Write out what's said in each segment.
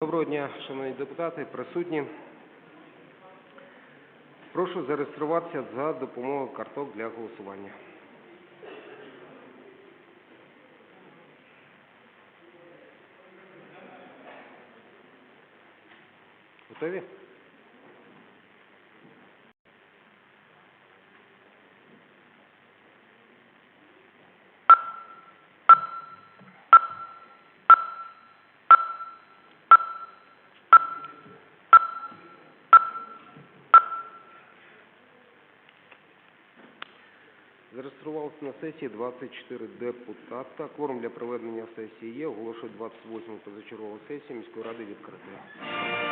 Доброго дня, шановні депутати, присутні. Прошу зареєструватися за допомогою карток для голосування. Готові? Зареєструвалося на сесії 24 депутата. Кворум для проведення сесії є. Оголошую 28 позачергову сесію міської ради відкритою.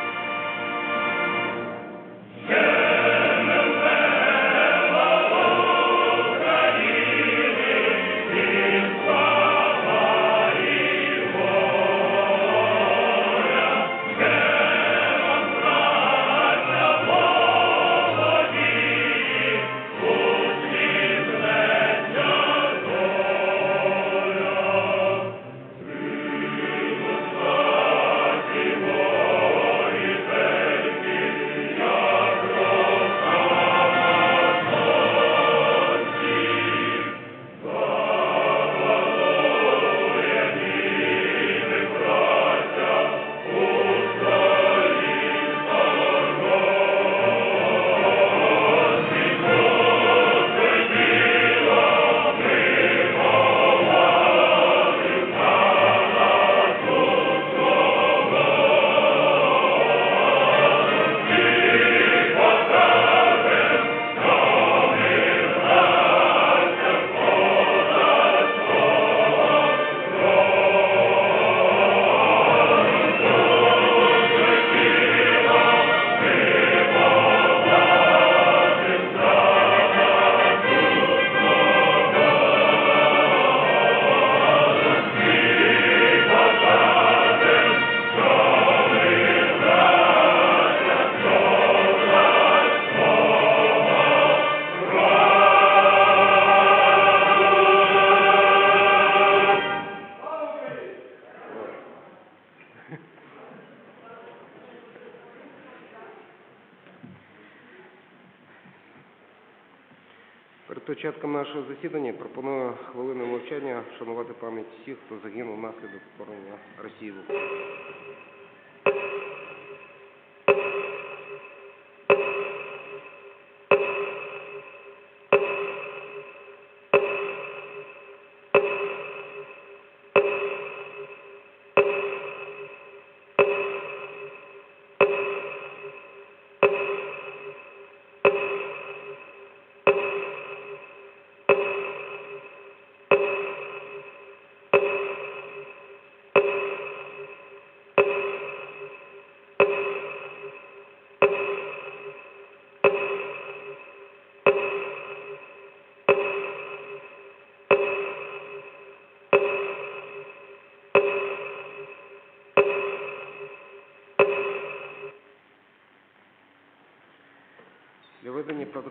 Перед початком нашого засідання пропоную хвилину мовчання вшанувати пам'ять всіх, хто загинув внаслідок вторгнення Росії в Україну.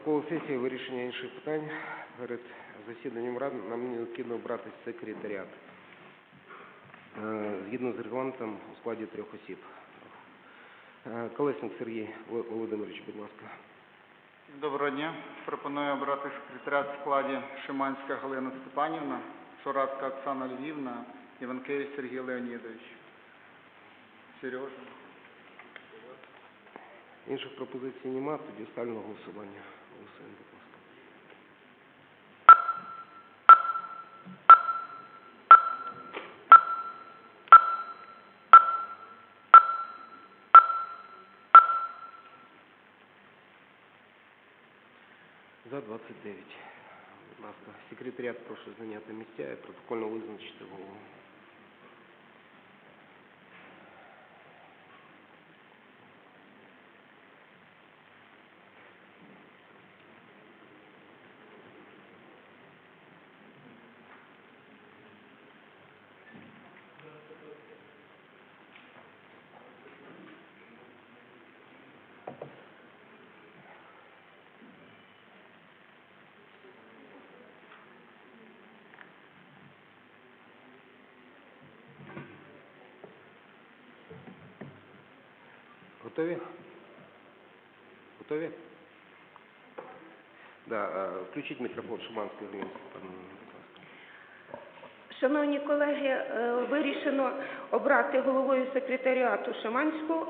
Ведення сесії вирішення інших питань перед засіданням ради нам необхідно обрати секретаріат. Е, Згідно з регламентом у складі трьох осіб. Е, Колесник Сергій Володимирович, будь ласка. Доброго дня. Пропоную обрати секретаріат в складі Шиманська Галина Степанівна, Шуратська Оксана Львівна, Іванкевич Сергій Леонідович. Сережа. Інших пропозицій нема, тоді ставлю на голосування. За 29. Будь ласка, секретаріат прошу зайняти місця і протокольно визначити голову. Готові? Готові? Да, е, включіть мікрофон Шиманської Галини будь ласка. Шановні колеги, е, вирішено обрати головою секретаріату Шаманську,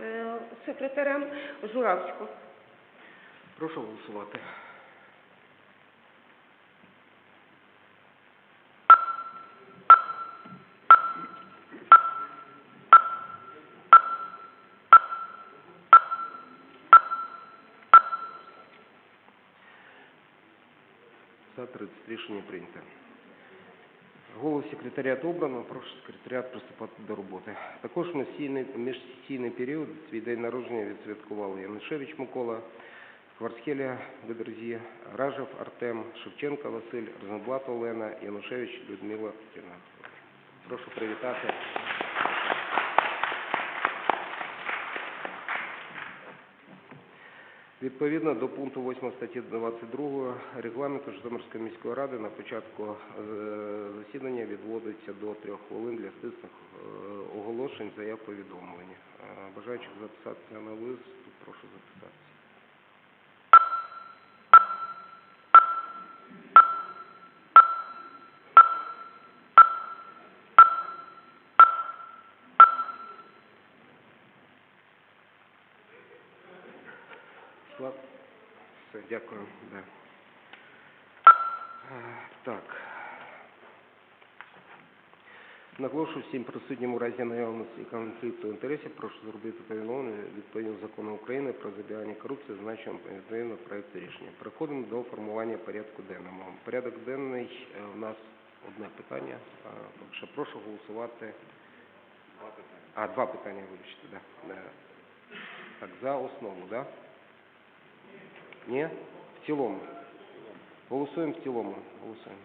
е, секретарем Журавську. Прошу голосувати. За 30 рішення прийнято. Голову секретаріату обрано, прошу секретаріат приступати до роботи. Також в міжсесійний, період свій день народження відсвяткували Янишевич Микола, Кварцхеля Ведерзі, Ражев Артем, Шевченко Василь, Розенблат Олена, Янушевич Людмила Петрівна. Прошу привітати. Відповідно до пункту 8 статті 22 регламенту Житомирської міської ради на початку е, засідання відводиться до трьох хвилин для стисних е, оголошень, заяв повідомлень. Е, Бажаючих записатися на виступ, прошу записатися. Слав? Все, дякую. Да. Е, Так. Наголошую всім присутнім у разі наявності конфлікту інтересів, прошу зробити повідомлення відповідно закону України про запобігання корупції, відповідно проекту рішення. Переходимо до формування порядку денного. Порядок денний е, у нас одне питання. Е, що прошу голосувати. А, два питання, вибачте, да. Е, Так, за основу, да? Ні? В цілому. Голосуємо в цілому. Голосуємо.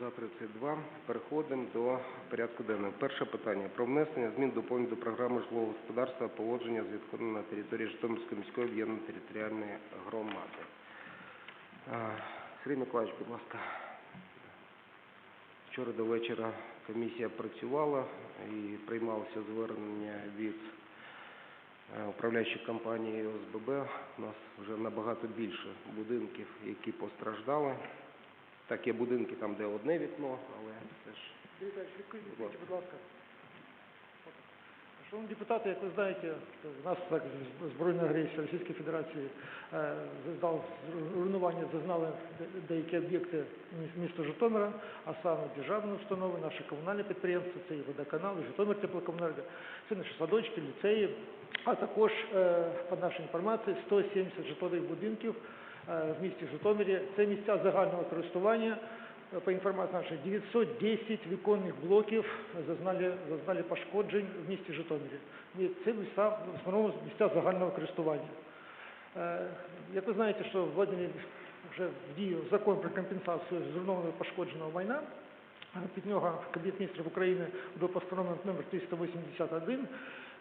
За 32. Переходимо до порядку денного. Перше питання. Про внесення змін доповнень до програми житлового господарства поводження з відходами на території Житомирської міської об'єднаної територіальної громади. Сергій Миколаївич, будь ласка. Вчора до вечора комісія працювала і приймалося звернення від е, управляючої компанії ОСББ. У нас вже набагато більше будинків, які постраждали. Так, є будинки там, де одне вікно, але це ж Будь ласка. Шановні депутати, як ви знаєте, в нас так збройна агресія Російської Федерації е, зазнала руйнування зазнали деякі об'єкти міста Житомира, а саме державні установи, наші комунальні підприємства, це і водоканал, і Житомир теплокомунерго, це наші садочки, ліцеї, а також, е, по нашій інформації, 170 житлових будинків е, в місті Житомирі. Це місця загального користування. Е, По інформації нашої 910 віконних блоків зазнали, зазнали пошкоджень в місті Житомирі. І це місця, в основному місця загального користування. Е, Як ви знаєте, що введений вже в дію закон про компенсацію зруйнованого пошкодженого майна, під нього Кабінет міністрів України до постанови номер 381,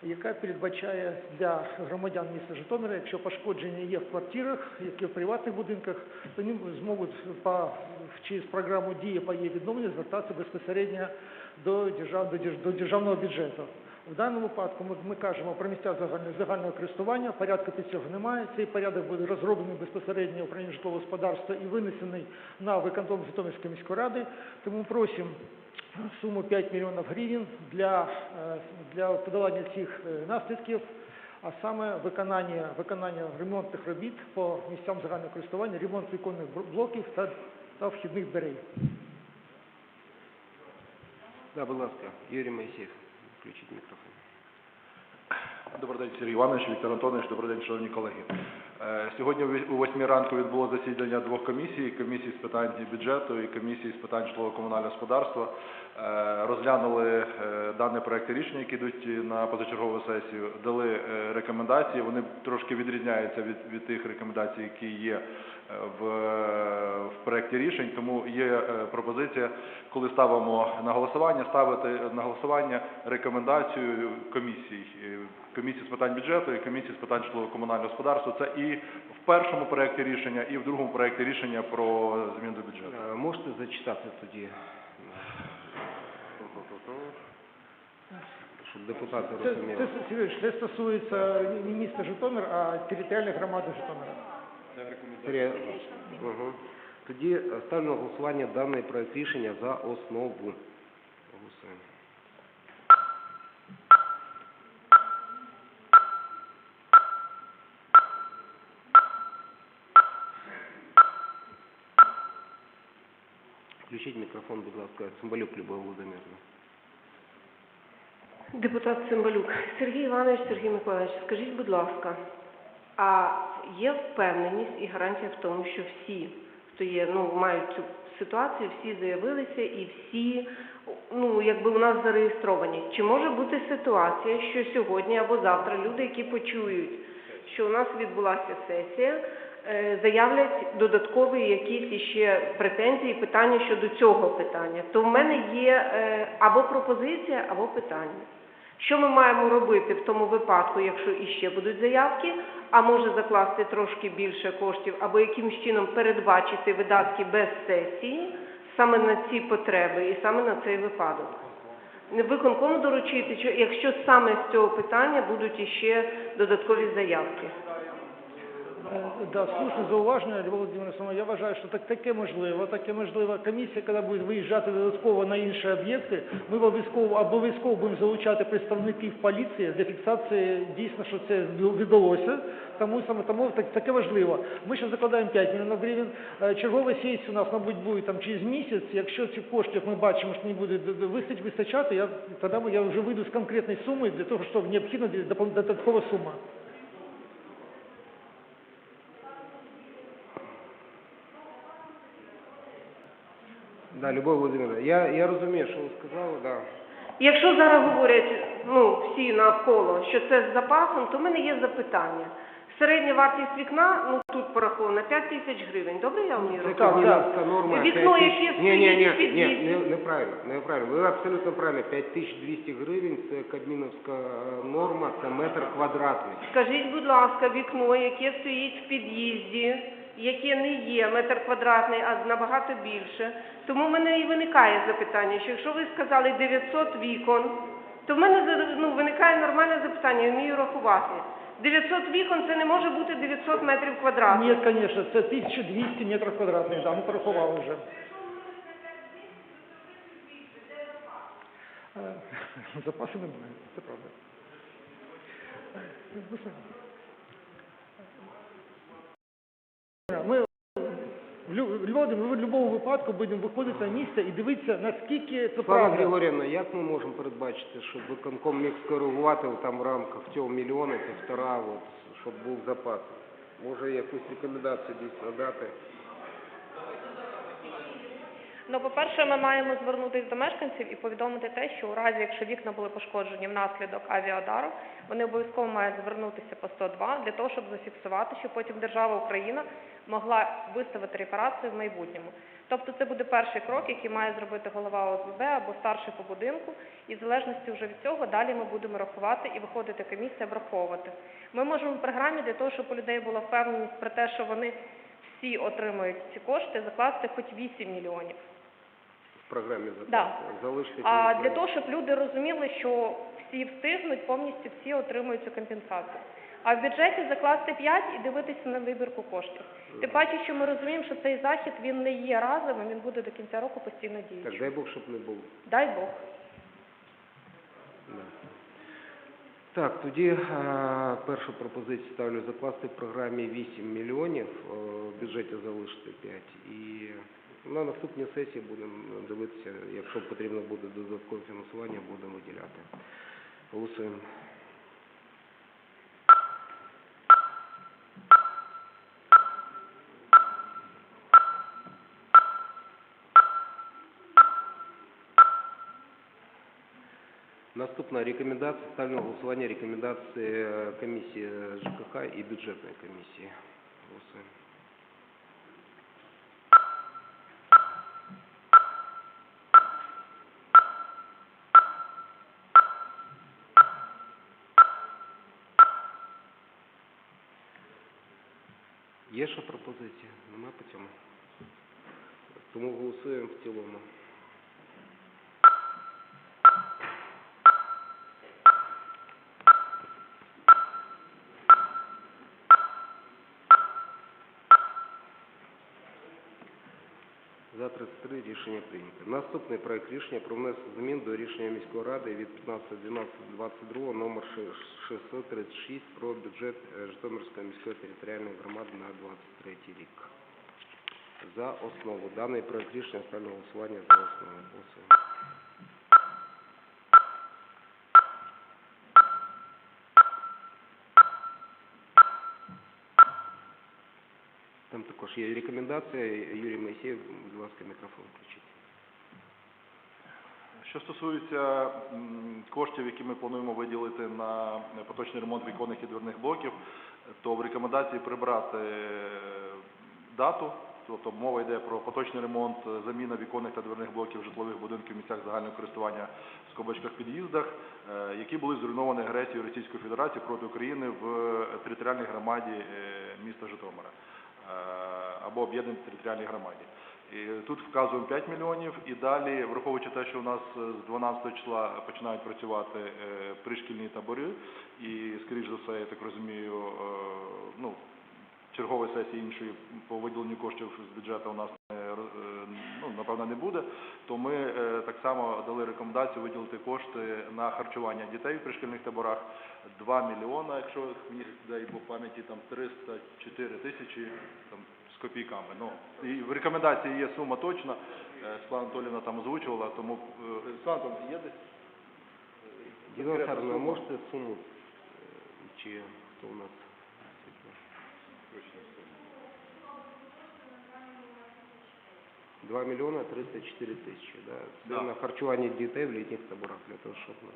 яка передбачає для громадян міста Житомира, якщо пошкодження є в квартирах, як і в приватних будинках, вони зможуть по, через програму «Дія по її відновленню» звертатися безпосередньо до, держав, до, держ- до державного бюджету. В даному випадку ми, ми кажемо про місця загального, загального користування, порядку під цього немає. Цей порядок буде розроблений безпосередньо управління житлового господарства і винесений на виконком Житомирської міської ради. Тому просимо суму 5 мільйонів гривень для, е, для подолання цих е, наслідків, а саме виконання, виконання ремонтних робіт по місцям загального користування, ремонт віконних бл- блоків та, та вхідних дверей. Да, будь ласка, Юрій Моїсеєв, включіть мікрофон. Добрий день, Сергій Іванович, Віктор Антонович, добрий день, шановні колеги. Е, Сьогодні о 8 ранку відбулося засідання двох комісій, комісії з питань бюджету і комісії з питань житлово-комунального господарства. Е, Розглянули е, дані проекти рішення, які йдуть на позачергову сесію, дали рекомендації. Вони трошки відрізняються від, від тих рекомендацій, які є е, в, в проекті рішень. Тому є е, пропозиція, коли ставимо на голосування, ставити на голосування рекомендацію комісій. Е, Комісії з питань бюджету і комісії з питань житлово-комунального господарства. Це і в першому проєкті рішення і в другому проєкті рішення про зміну до бюджету. Е, Можете зачитати тоді? Щоб депутати Це, розуміли. це, це стосується не міста Житомир, а територіальної громади Житомира. Сергій, Мгм. Тоді е, ставлю на голосування даний проект рішення за основу. Голосуємо. Включіть мікрофон, будь ласка, Цимбалюк Любов Володимирівна. Депутат Цимбалюк. Сергій Іванович, Сергій Миколаївич, скажіть, будь ласка, а є впевненість і гарантія в тому, що всі, хто є, ну, мають цю ситуацію, всі заявилися і всі, ну, якби у нас зареєстровані. Чи може бути ситуація, що сьогодні або завтра люди, які почують, що у нас відбулася сесія, е, заявлять додаткові якісь іще претензії, питання щодо цього питання. То в мене є е, або пропозиція, або питання. Що ми маємо робити в тому випадку, якщо іще будуть заявки, а може закласти трошки більше коштів, або якимось чином передбачити видатки без сесії саме на ці потреби і саме на цей випадок? Виконкому доручити, що якщо саме з цього питання будуть іще додаткові заявки. Е, Да, слушне зауваження, Любов Володимировна, я вважаю, що так, таке можливо, таке можливо. Комісія, коли буде виїжджати додатково на інші об'єкти, ми обов'язково обов'язково будемо залучати представників поліції для фіксації дійсно, що це відбулося. Тому саме тому так, таке важливо. Ми ще закладаємо 5 мільйонів гривень. Е, Чергова сесія у нас, мабуть, буде там через місяць. Якщо ці коштів ми бачимо, що не буде вистачить вистачати, я тоді я вже вийду з конкретної суми для того, що необхідна додаткова сума. Да, Любов Володимирівна, я, я розумію, що ви сказали, да. Якщо зараз говорять ну, всі навколо, що це з запасом, то в мене є запитання. Середня вартість вікна, ну тут порахована 5 тисяч гривень. Добре, я вмію Це рахувати? Кабміновська норма. Вікно, 5 яке тисяч- ні, ні, ні, стоїть ні, під не, неправильно, неправильно. Ви абсолютно правильно. 5200 гривень – це Кабміновська е, норма, це метр квадратний. Скажіть, будь ласка, вікно, яке стоїть в під'їзді, яке не є метр квадратний, а набагато більше. Тому в мене і виникає запитання, що якщо ви сказали 900 вікон, то в мене ну, виникає нормальне запитання, я вмію рахувати. 900 вікон це не може бути 900 метрів квадратних. Ні, звісно, це 1200 метрів квадратних, да, ми порахували вже. Е, Запасу немає, це правда. Е, ви самі. Е, Ми в Люди, ми в будь-якому випадку будемо виходити на місце і дивитися, наскільки це Слава правда. Григорівна, як ми можемо передбачити, щоб виконком міг скоригувати там в рамках цього мільйона, півтора, от, щоб був запас? Може якусь рекомендацію дійсно дати? Ну, по-перше, ми маємо звернутися до мешканців і повідомити те, що у разі, якщо вікна були пошкоджені внаслідок авіадару, вони обов'язково мають звернутися по 102 для того, щоб зафіксувати, щоб потім держава Україна могла виставити репарацію в майбутньому. Тобто це буде перший крок, який має зробити голова ОСББ або старший по будинку, і в залежності вже від цього далі ми будемо рахувати і виходити комісія враховувати. Ми можемо в програмі для того, щоб у людей була впевненість про те, що вони всі отримують ці кошти, закласти хоч 8 мільйонів. В програмі? Да. Залишити А для того, щоб люди розуміли, що всі встигнуть, повністю всі отримують цю компенсацію. А в бюджеті закласти 5 і дивитися на вибірку коштів. Тим паче, що ми розуміємо, що цей захід він не є разовим, він буде до кінця року постійно Так, дай Бог, щоб не було. Дай Бог. Да. Так, тоді е, першу пропозицію ставлю закласти в програмі 8 мільйонів, е, в бюджеті залишити 5. І на наступній сесії будемо дивитися, якщо потрібно буде додаткове фінансування, будемо виділяти. Голосуємо. Наступна рекомендація, ставлю на голосування рекомендації е, комісії ЖКХ і бюджетної комісії. Голосуємо. Є ще пропозиції? Нема по цьому? Тому голосуємо в цілому. За 33 рішення прийнято. Наступний проект рішення про внесення змін до рішення міської ради від 15.12.22 номер 636 про бюджет е, Житомирської міської територіальної громади на 23 рік. За основу. Даний проект рішення ставлю голосування за основу. Голосуємо. Там також є рекомендація. Юрій Моїсеєв, будь ласка, мікрофон включіть. Що стосується коштів, які ми плануємо виділити на поточний ремонт віконних і дверних блоків, то в рекомендації прибрати е, дату, тобто мова йде про поточний ремонт, е, заміна віконних та дверних блоків житлових будинків в місцях загального користування в скобочках під'їздах, е, які були зруйновані агресією Російської Федерації проти України в територіальній громаді міста Житомира або об'єднаній територіальній громаді. І тут вказуємо 5 мільйонів і далі, враховуючи те, що у нас е, з 12 числа починають працювати е, пришкільні табори, і, скоріш за все, я так розумію, е, ну, чергової сесії іншої по виділенню коштів з бюджету у нас е, роз- е, ну, напевно не буде, то ми е, так само дали рекомендацію виділити кошти на харчування дітей в пришкільних таборах 2 мільйона, якщо мені дай Бог пам'яті, там 304 тисячі там, з копійками. Ну, і в рекомендації є сума точна, е, Світлана там озвучувала, тому е, Світлана є десь? Діна Сарна, можете суму, е, чи хто у нас? Два мільйона 304 тисячі, да? Це Да. на харчування дітей в літніх таборах, для того, щоб... ну,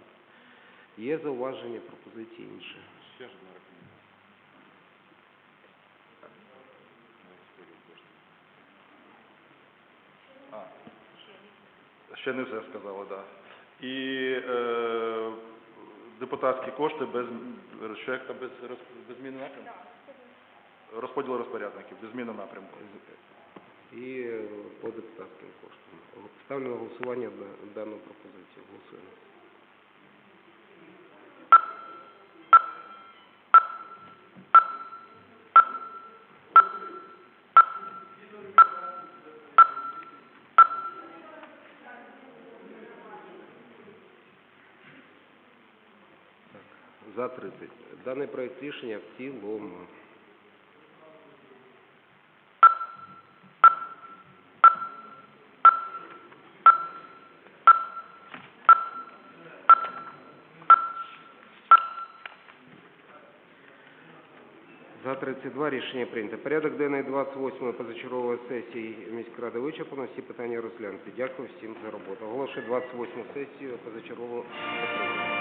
Є зауваження, пропозиції інші? А, ще не все сказали, так. Да. І е, депутатські кошти без розчекта, без, роз- без зміни напрямку? Розподіл розпорядників, без зміни напрямку. І е, по депутатським коштам. Ставлю на голосування дану пропозицію. Голосуємо. За 30. Даний проект рішення в цілому. 32 рішення прийнято. Порядок денний 28-ї позачергової сесії міськради вичерпано. Всі питання розглянуті. Дякую всім за роботу. Оголошую 28 сесію позачергову закритою.